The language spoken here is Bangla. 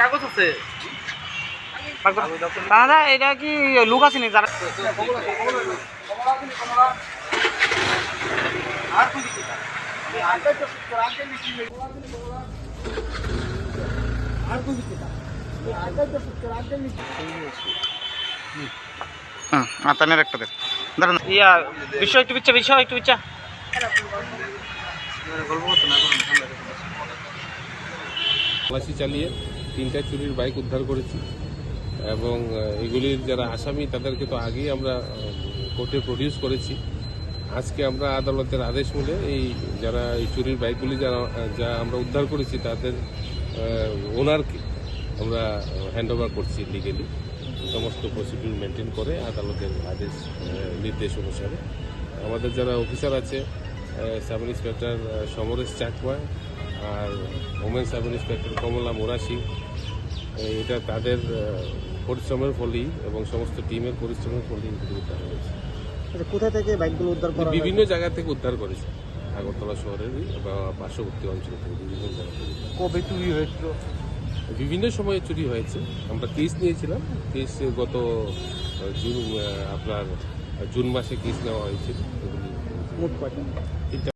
কাগজ আছে। দাদা এটা কি লুক আছে নি যারা আতানের একটা দেন। দাঁড়ান। ইয়া বিষয় একটু বিচ্ছা বিষয় একটু বিচ্ছা তল্লাশি চালিয়ে তিনটা চুরির বাইক উদ্ধার করেছি এবং এগুলির যারা আসামি তাদেরকে তো আগেই আমরা কোর্টে প্রডিউস করেছি। আজকে আমরা আদালতের আদেশ মূলে এই যারা এই চুরির বাইকগুলি যারা, যা আমরা উদ্ধার করেছি, তাদের ওনারকে আমরা হ্যান্ড ওভার করছি লিগেলি সমস্ত প্রসিডিউর মেনটেন করে আদালতের আদেশ নির্দেশ অনুসারে। আমাদের যারা অফিসার আছে সাব ইন্সপেক্টর সমরেশ চাকমা আর women sub inspector Kamala Morashi এটা তাদের পরিশ্রমের ফলেই এবং সমস্ত টিমের পরিশ্রমের ফলেই হয়েছে কোথা থেকে বাইকগুলো উদ্ধার করা বিভিন্ন জায়গা থেকে উদ্ধার করেছে। আগরতলা শহরেরই পার্শ্ববর্তী অঞ্চল থেকে বিভিন্ন জায়গা থেকে কবে চুরি হয়েছিল? বিভিন্ন সময়ে চুরি হয়েছে। আমরা কেস নিয়েছিলাম। কেস গত জুন আপনার জুন মাসে কেস নেওয়া হয়েছিল। মোট কয়টা?